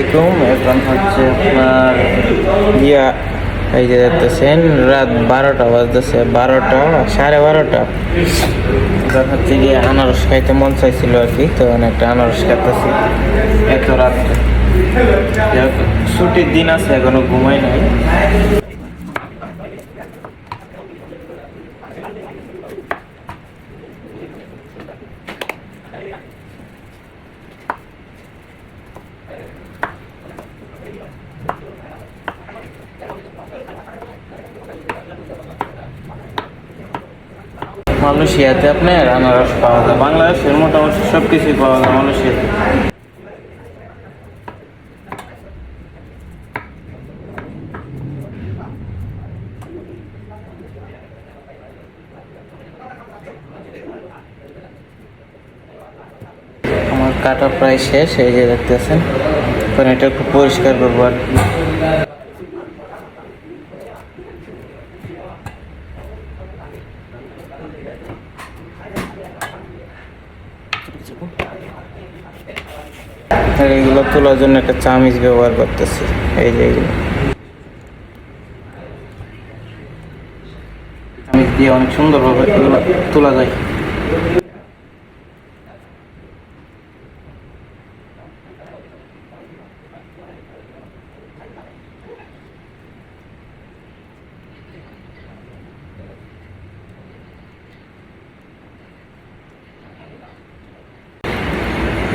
আলাইকুম, এখন হচ্ছে আপনার ইয়া, এই যে দেখতেছেন, রাত বারোটা বাজতেছে, বারোটা, সাড়ে বারোটা। এবার হচ্ছে গিয়ে আনারস খাইতে মন চাইছিল আর কি, তো একটা আনারস খাইতেছি। এত রাত ছুটির দিন আছে, এখনও ঘুমাই নাই। মালয়েশিয়াতে আপনার আনারস পাওয়া যায়। বাংলাদেশের মোটামুটি সব কিছুই পাওয়া যায় মালয়েশিয়াতে। আমার কাটা প্রায় শেষ, এই যে দেখতেছেন। এখন এটা একটু পরিষ্কার করব আর কি আর এইগুলো তোলার জন্য একটা চামিচ ব্যবহার করতেছি। এই যে এইগুলো চামিচ দিয়ে অনেক সুন্দরভাবে এগুলো তোলা যায়।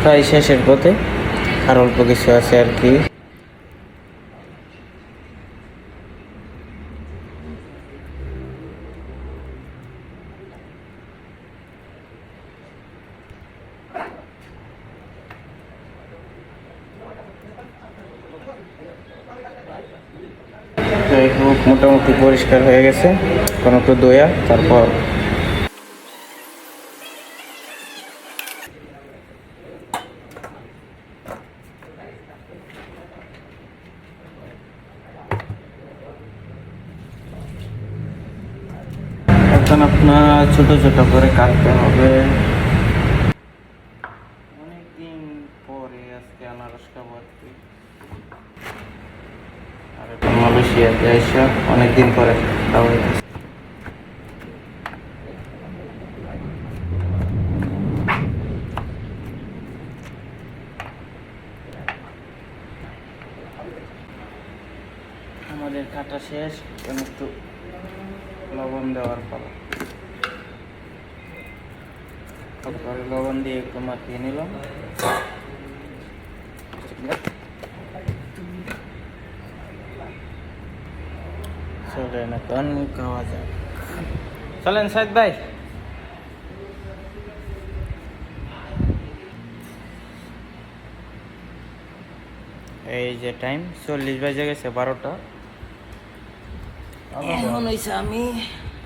প্রায় শেষের পথে, আর অল্প কিছু আছে আর কি। মোটামুটি পরিষ্কার হয়ে গেছে, কোনো একটু দইয়া তারপর এখন আপনার ছোট ছোট করে কাটতে হবে। অনেকদিন পরে আজকে আনারস খাব আর এখন মালয়েশিয়াতে এসে অনেকদিন পরে খাওয়া আমাদের কাটা শেষ একটু লবণ দেওয়ার পালা। তারপরে লবণ দিয়ে একটু মাখিয়ে নিলাম। চলেন এখন খাওয়া যাক। চলেন সাইদ ভাই। এই যে টাইম চল্লিশ বাজে গেছে বারোটা। এখন হয়েছে আমি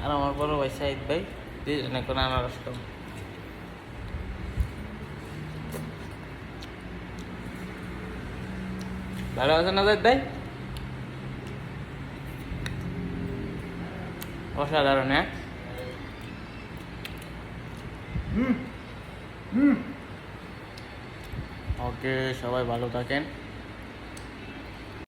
আর আমার বড় ভাই সাইদ ভাই দুজনে কোনো আনারস খাব। ভালো আছে না তাই অসাধারণ হ্যাঁ? ওকে সবাই ভালো থাকেন।